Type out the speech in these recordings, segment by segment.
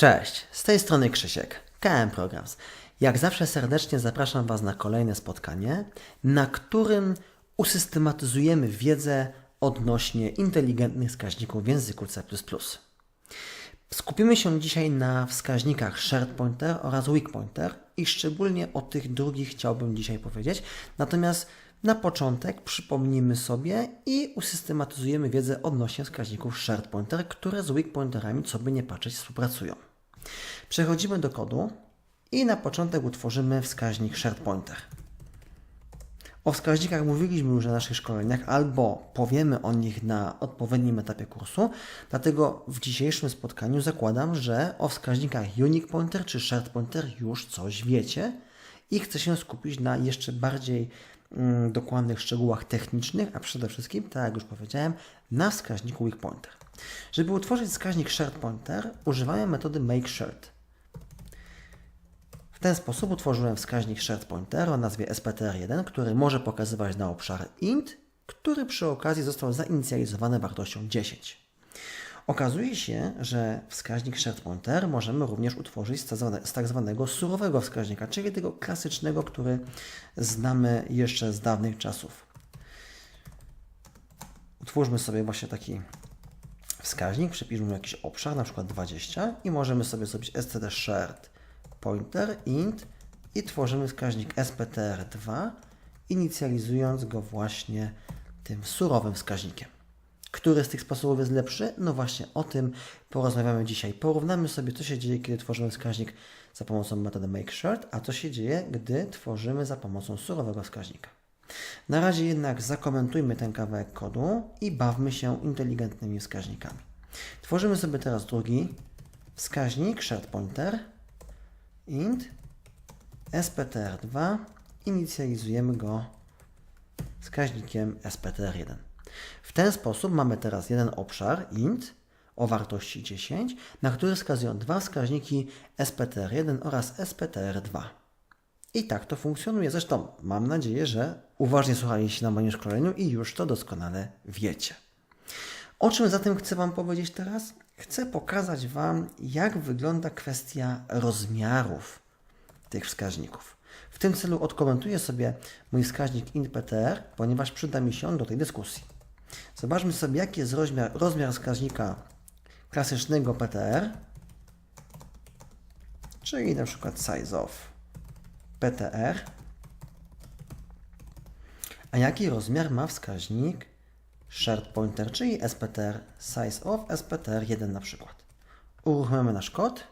Cześć, z tej strony Krzysiek, KM Programs. Jak zawsze serdecznie zapraszam Was na kolejne spotkanie, na którym usystematyzujemy wiedzę odnośnie inteligentnych wskaźników w języku C++. Skupimy się dzisiaj na wskaźnikach shared pointer oraz weak pointer i szczególnie o tych drugich chciałbym dzisiaj powiedzieć. Natomiast na początek przypomnijmy sobie i usystematyzujemy wiedzę odnośnie wskaźników shared pointer, które z weak pointerami, co by nie patrzeć, współpracują. Przechodzimy do kodu i na początek utworzymy wskaźnik shared pointer. O wskaźnikach mówiliśmy już na naszych szkoleniach, albo powiemy o nich na odpowiednim etapie kursu, dlatego w dzisiejszym spotkaniu zakładam, że o wskaźnikach unique pointer czy shared pointer już coś wiecie i chcę się skupić na jeszcze bardziej dokładnych szczegółach technicznych, a przede wszystkim, tak jak już powiedziałem, na wskaźniku weak pointer. Żeby utworzyć wskaźnik shared pointer, używamy metody make shared. W ten sposób utworzyłem wskaźnik shared pointer o nazwie sptr1, który może pokazywać na obszar int, który przy okazji został zainicjalizowany wartością 10. Okazuje się, że wskaźnik shared pointer możemy również utworzyć z tak, z tak zwanego surowego wskaźnika, czyli tego klasycznego, który znamy jeszcze z dawnych czasów. Utwórzmy sobie właśnie taki wskaźnik, przypiszmy jakiś obszar, na przykład 20 i możemy sobie zrobić std shared pointer int i tworzymy wskaźnik sptr2, inicjalizując go właśnie tym surowym wskaźnikiem. Który z tych sposobów jest lepszy? No właśnie o tym porozmawiamy dzisiaj. Porównamy sobie, co się dzieje, kiedy tworzymy wskaźnik za pomocą metody makeShared, a co się dzieje, gdy tworzymy za pomocą surowego wskaźnika. Na razie jednak zakomentujmy ten kawałek kodu i bawmy się inteligentnymi wskaźnikami. Tworzymy sobie teraz drugi wskaźnik shared pointer int sptr2 inicjalizujemy go wskaźnikiem sptr1. W ten sposób mamy teraz jeden obszar int o wartości 10, na który wskazują dwa wskaźniki sptr1 oraz sptr2. I tak to funkcjonuje. Zresztą mam nadzieję, że uważnie słuchaliście na moim szkoleniu i już to doskonale wiecie. O czym zatem chcę Wam powiedzieć teraz? Chcę pokazać Wam, jak wygląda kwestia rozmiarów tych wskaźników. W tym celu odkomentuję sobie mój wskaźnik int.ptr, ponieważ przyda mi się on do tej dyskusji. Zobaczmy sobie, jaki jest rozmiar, rozmiar wskaźnika klasycznego PTR, czyli na przykład size of PTR, a jaki rozmiar ma wskaźnik shared pointer, czyli SPTR size of SPTR1 na przykład. Uruchamiamy nasz kod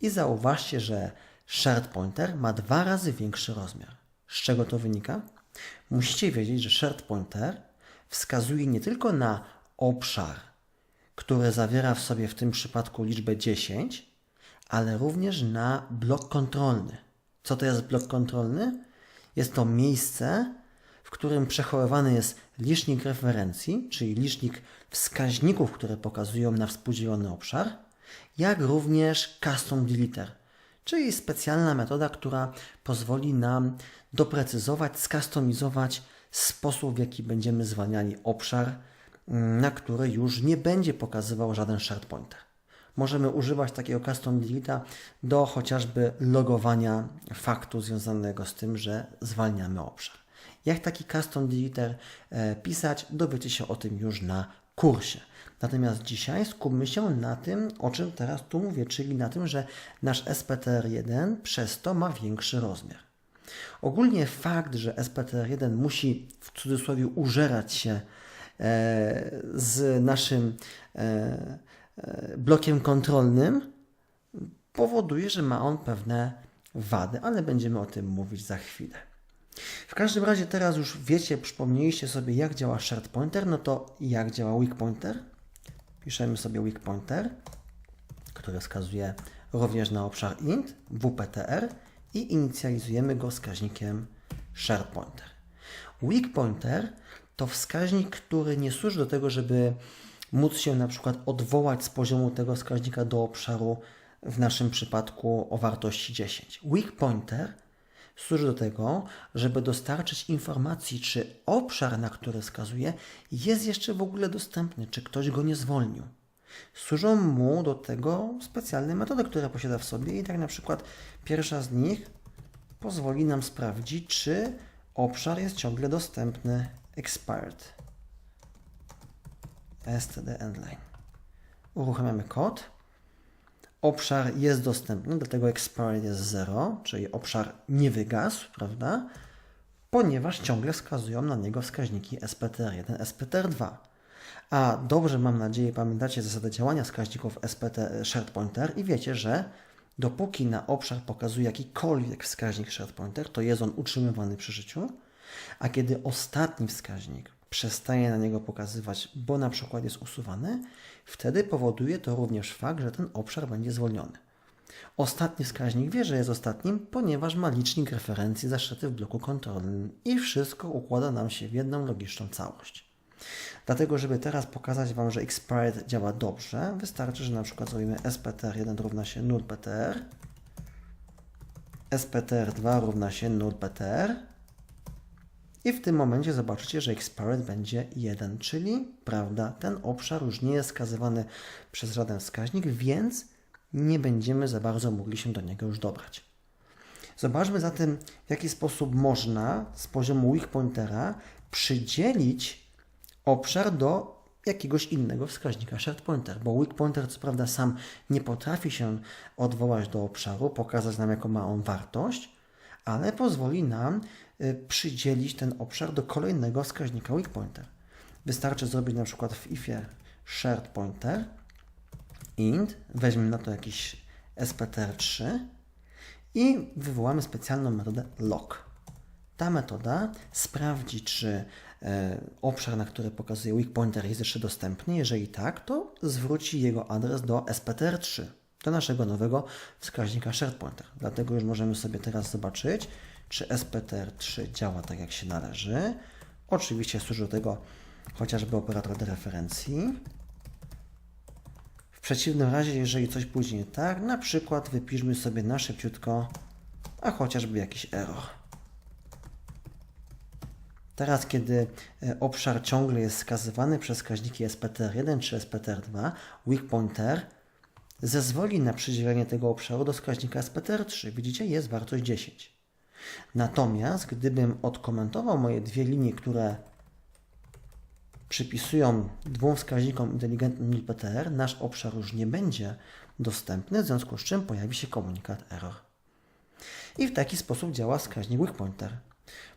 i zauważcie, że shared pointer ma dwa razy większy rozmiar. Z czego to wynika? Musicie wiedzieć, że shared pointer wskazuje nie tylko na obszar, który zawiera w sobie w tym przypadku liczbę 10, ale również na blok kontrolny. Co to jest blok kontrolny? Jest to miejsce, w którym przechowywany jest licznik referencji, czyli licznik wskaźników, które pokazują na współdzielony obszar, jak również custom deleter, czyli specjalna metoda, która pozwoli nam doprecyzować, skustomizować sposób, w jaki będziemy zwalniali obszar, na który już nie będzie pokazywał żaden shared pointer. Możemy używać takiego custom deleta do chociażby logowania faktu związanego z tym, że zwalniamy obszar. Jak taki custom deleter e, pisać, dowiecie się o tym już na kursie. Natomiast dzisiaj skupmy się na tym, o czym teraz tu mówię, czyli na tym, że nasz SPTR1 przez to ma większy rozmiar. Ogólnie fakt, że SPTR1 musi w cudzysłowie użerać się e, z naszym e, blokiem kontrolnym, powoduje, że ma on pewne wady, ale będziemy o tym mówić za chwilę. W każdym razie teraz już wiecie, przypomnieliście sobie jak działa shared pointer, no to jak działa weak pointer? Piszemy sobie weak pointer, który wskazuje również na obszar int, wptr i inicjalizujemy go wskaźnikiem shared pointer. Weak pointer to wskaźnik, który nie służy do tego, żeby móc się na przykład odwołać z poziomu tego wskaźnika do obszaru w naszym przypadku o wartości 10. Weak pointer służy do tego, żeby dostarczyć informacji, czy obszar, na który wskazuje, jest jeszcze w ogóle dostępny, czy ktoś go nie zwolnił. Służą mu do tego specjalne metody, które posiada w sobie i tak na przykład pierwsza z nich pozwoli nam sprawdzić, czy obszar jest ciągle dostępny expired std endline. Uruchamiamy kod. Obszar jest dostępny, dlatego expired jest 0, czyli obszar nie wygasł, prawda? Ponieważ ciągle wskazują na niego wskaźniki SPTR1, SPTR2. A dobrze, mam nadzieję, pamiętacie zasadę działania wskaźników SPT shared pointer i wiecie, że dopóki na obszar pokazuje jakikolwiek wskaźnik shared pointer, to jest on utrzymywany przy życiu, a kiedy ostatni wskaźnik przestaje na niego pokazywać, bo na przykład jest usuwany, wtedy powoduje to również fakt, że ten obszar będzie zwolniony. Ostatni wskaźnik wie, że jest ostatnim, ponieważ ma licznik referencji zaszyty w bloku kontrolnym i wszystko układa nam się w jedną logiczną całość. Dlatego, żeby teraz pokazać Wam, że expired działa dobrze, wystarczy, że na przykład zrobimy sptr1 równa się null ptr, sptr2 równa się null ptr i w tym momencie zobaczycie, że expired będzie 1, czyli prawda, ten obszar już nie jest skazywany przez żaden wskaźnik, więc nie będziemy za bardzo mogli się do niego już dobrać. Zobaczmy zatem, w jaki sposób można z poziomu weak pointera przydzielić obszar do jakiegoś innego wskaźnika shared pointer, bo weak pointer co prawda sam nie potrafi się odwołać do obszaru, pokazać nam jaką ma on wartość, ale pozwoli nam y, przydzielić ten obszar do kolejnego wskaźnika weak pointer. Wystarczy zrobić na przykład w ifie shared pointer int, weźmiemy na to jakiś sptr3 i wywołamy specjalną metodę lock. Ta metoda sprawdzi, czy e, obszar, na który pokazuje weak pointer jest jeszcze dostępny. Jeżeli tak, to zwróci jego adres do sptr3, do naszego nowego wskaźnika shared pointer. Dlatego już możemy sobie teraz zobaczyć, czy sptr3 działa tak, jak się należy. Oczywiście służy do tego chociażby operator dereferencji. W przeciwnym razie, jeżeli coś nie tak, na przykład wypiszmy sobie na szybciutko, a chociażby jakiś error. Teraz, kiedy e, obszar ciągle jest skazywany przez wskaźniki SPTR1 czy SPTR2, weak pointer zezwoli na przydzielenie tego obszaru do wskaźnika SPTR3. Widzicie, jest wartość 10. Natomiast gdybym odkomentował moje dwie linie, które przypisują dwóm wskaźnikom inteligentnym NilPTR, nasz obszar już nie będzie dostępny, w związku z czym pojawi się komunikat error. I w taki sposób działa wskaźnik weak pointer.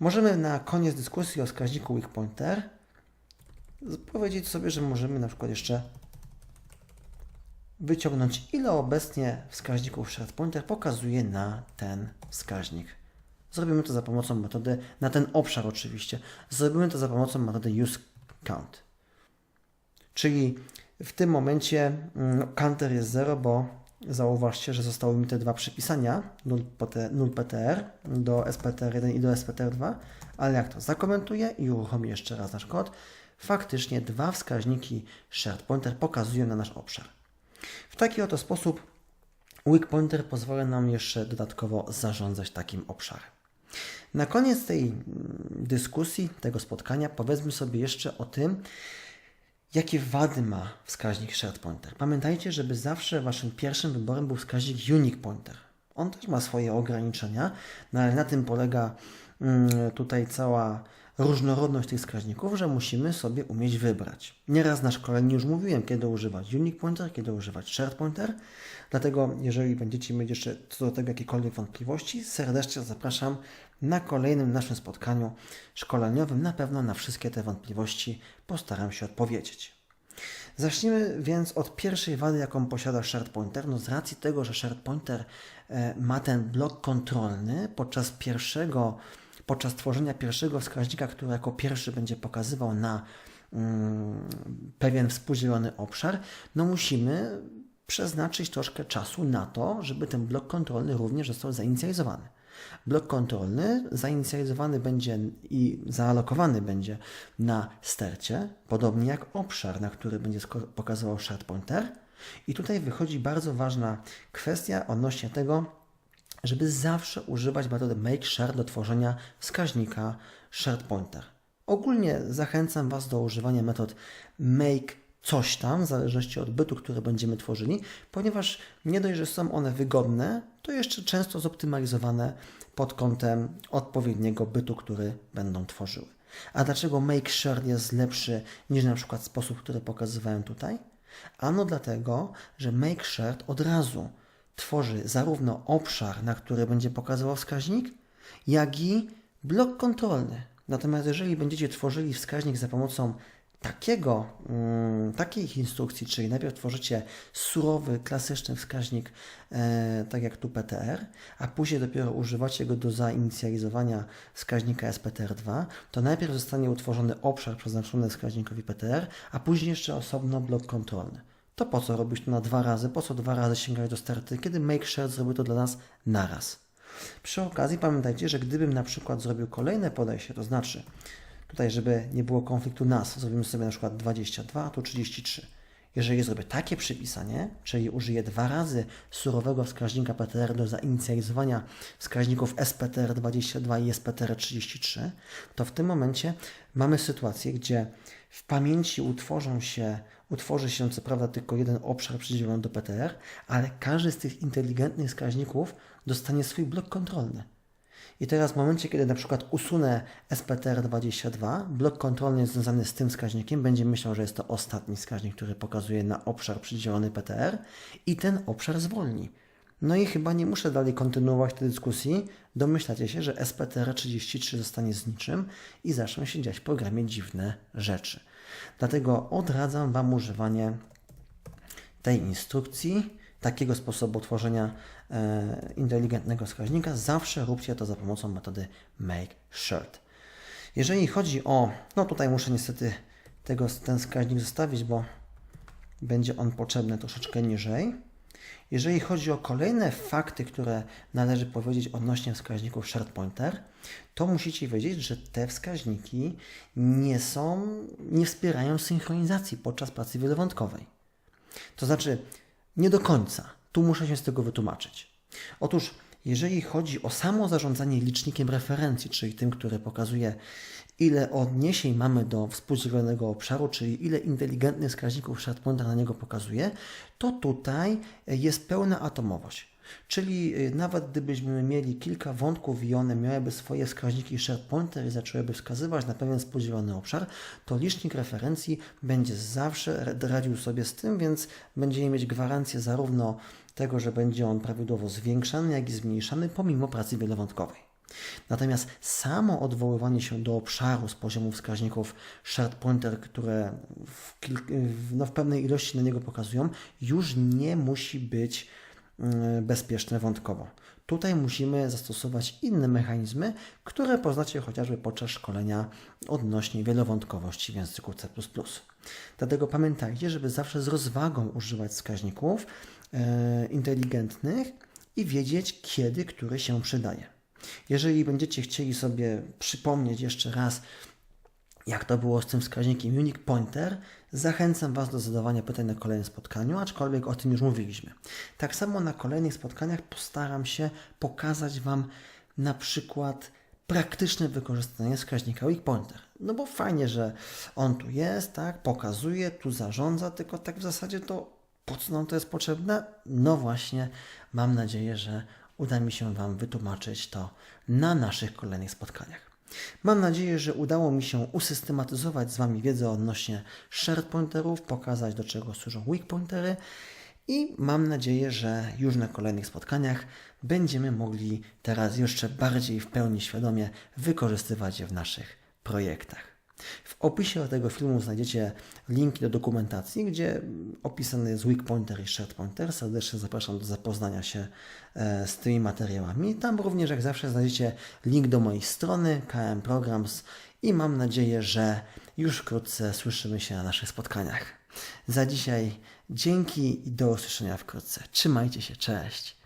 Możemy na koniec dyskusji o wskaźniku weak pointer powiedzieć sobie, że możemy na przykład jeszcze wyciągnąć, ile obecnie wskaźników shared pointer pokazuje na ten wskaźnik. Zrobimy to za pomocą metody, na ten obszar oczywiście, zrobimy to za pomocą metody use count. Czyli w tym momencie mm, counter jest 0, bo zauważcie, że zostały mi te dwa przypisania, null PTR do SPTR1 i do SPTR2, ale jak to zakomentuję i uruchomię jeszcze raz nasz kod, faktycznie dwa wskaźniki shared pointer pokazują na nasz obszar. W taki oto sposób weak pointer pozwala nam jeszcze dodatkowo zarządzać takim obszarem. Na koniec tej mm, dyskusji, tego spotkania, powiedzmy sobie jeszcze o tym, jakie wady ma wskaźnik shared pointer. Pamiętajcie, żeby zawsze waszym pierwszym wyborem był wskaźnik unique pointer. On też ma swoje ograniczenia, no ale na tym polega mm, tutaj cała różnorodność tych wskaźników, że musimy sobie umieć wybrać. Nieraz na szkoleniu już mówiłem, kiedy używać unique pointer, kiedy używać shared pointer. Dlatego, jeżeli będziecie mieć jeszcze co do tego jakiekolwiek wątpliwości, serdecznie zapraszam na kolejnym naszym spotkaniu szkoleniowym. Na pewno na wszystkie te wątpliwości postaram się odpowiedzieć. Zacznijmy więc od pierwszej wady, jaką posiada shared pointer. No z racji tego, że shared pointer e, ma ten blok kontrolny podczas pierwszego podczas tworzenia pierwszego wskaźnika, który jako pierwszy będzie pokazywał na mm, pewien współdzielony obszar, no musimy przeznaczyć troszkę czasu na to, żeby ten blok kontrolny również został zainicjalizowany. Blok kontrolny zainicjalizowany będzie i zaalokowany będzie na stercie, podobnie jak obszar, na który będzie pokazywał shared pointer. I tutaj wychodzi bardzo ważna kwestia odnośnie tego, żeby zawsze używać metody make share do tworzenia wskaźnika shared pointer. Ogólnie zachęcam Was do używania metod make coś tam, w zależności od bytu, który będziemy tworzyli, ponieważ nie dość, że są one wygodne, to jeszcze często zoptymalizowane pod kątem odpowiedniego bytu, który będą tworzyły. A dlaczego make sure jest lepszy niż na przykład sposób, który pokazywałem tutaj? Ano dlatego, że make sure od razu tworzy zarówno obszar, na który będzie pokazywał wskaźnik, jak i blok kontrolny. Natomiast jeżeli będziecie tworzyli wskaźnik za pomocą takiego, mm, instrukcji, czyli najpierw tworzycie surowy, klasyczny wskaźnik, e, tak jak tu PTR, a później dopiero używacie go do zainicjalizowania wskaźnika SPTR2, to najpierw zostanie utworzony obszar przeznaczony wskaźnikowi PTR, a później jeszcze osobno blok kontrolny. To po co robić to na dwa razy? Po co dwa razy sięgać do starty, kiedy MakeShare zrobił to dla nas naraz? Przy okazji pamiętajcie, że gdybym na przykład zrobił kolejne podejście, to znaczy tutaj, żeby nie było konfliktu nas, zrobimy sobie na przykład 22, a tu 33. Jeżeli zrobię takie przypisanie, czyli użyję dwa razy surowego wskaźnika PTR do zainicjalizowania wskaźników SPTR22 i SPTR33, to w tym momencie mamy sytuację, gdzie w pamięci utworzą się, utworzy się co prawda tylko jeden obszar przydzielony do PTR, ale każdy z tych inteligentnych wskaźników dostanie swój blok kontrolny. I teraz w momencie, kiedy na przykład usunę SPTR22, blok kontrolny związany z tym wskaźnikiem będzie myślał, że jest to ostatni wskaźnik, który pokazuje na obszar przydzielony PTR i ten obszar zwolni. No i chyba nie muszę dalej kontynuować tej dyskusji. Domyślacie się, że SPTR33 zostanie z niczym i zaczną się dziać w programie dziwne rzeczy. Dlatego odradzam Wam używanie tej instrukcji, takiego sposobu tworzenia e, inteligentnego wskaźnika. Zawsze róbcie to za pomocą metody make shirt. Jeżeli chodzi o, no tutaj muszę niestety tego, ten wskaźnik zostawić, bo będzie on potrzebny troszeczkę niżej. Jeżeli chodzi o kolejne fakty, które należy powiedzieć odnośnie wskaźników shared pointer, to musicie wiedzieć, że te wskaźniki nie są, nie wspierają synchronizacji podczas pracy wielowątkowej. To znaczy, nie do końca. Tu muszę się z tego wytłumaczyć. Otóż, jeżeli chodzi o samo zarządzanie licznikiem referencji, czyli tym, który pokazuje, ile odniesień mamy do współdzielonego obszaru, czyli ile inteligentnych wskaźników SharePointa na niego pokazuje, to tutaj jest pełna atomowość. Czyli y, nawet gdybyśmy mieli kilka wątków i one miałyby swoje wskaźniki SharePointer i zaczęłyby wskazywać na pewien spodziewany obszar, to licznik referencji będzie zawsze radził sobie z tym, więc będziemy mieć gwarancję zarówno tego, że będzie on prawidłowo zwiększany, jak i zmniejszany pomimo pracy wielowątkowej. Natomiast samo odwoływanie się do obszaru z poziomu wskaźników shared pointer, które w, no w pewnej ilości na niego pokazują, już nie musi być bezpieczne wątkowo. Tutaj musimy zastosować inne mechanizmy, które poznacie chociażby podczas szkolenia odnośnie wielowątkowości w języku C. Dlatego pamiętajcie, żeby zawsze z rozwagą używać wskaźników e, inteligentnych i wiedzieć, kiedy który się przydaje. Jeżeli będziecie chcieli sobie przypomnieć jeszcze raz, jak to było z tym wskaźnikiem Unique Pointer, zachęcam Was do zadawania pytań na kolejnym spotkaniu, aczkolwiek o tym już mówiliśmy. Tak samo na kolejnych spotkaniach postaram się pokazać Wam na przykład praktyczne wykorzystanie wskaźnika Weak Pointer. No bo fajnie, że on tu jest, tak, pokazuje, tu zarządza, tylko tak w zasadzie to po co nam to jest potrzebne? No właśnie, mam nadzieję, że uda mi się Wam wytłumaczyć to na naszych kolejnych spotkaniach. Mam nadzieję, że udało mi się usystematyzować z Wami wiedzę odnośnie shared pointerów, pokazać do czego służą weak pointery i mam nadzieję, że już na kolejnych spotkaniach będziemy mogli teraz jeszcze bardziej w pełni świadomie wykorzystywać je w naszych projektach. W opisie tego filmu znajdziecie linki do dokumentacji, gdzie opisany jest weak pointer i shared pointer. Serdecznie zapraszam do zapoznania się e, z tymi materiałami. Tam również, jak zawsze, znajdziecie link do mojej strony KM Programs i mam nadzieję, że już wkrótce słyszymy się na naszych spotkaniach. Za dzisiaj dzięki i do usłyszenia wkrótce. Trzymajcie się, cześć.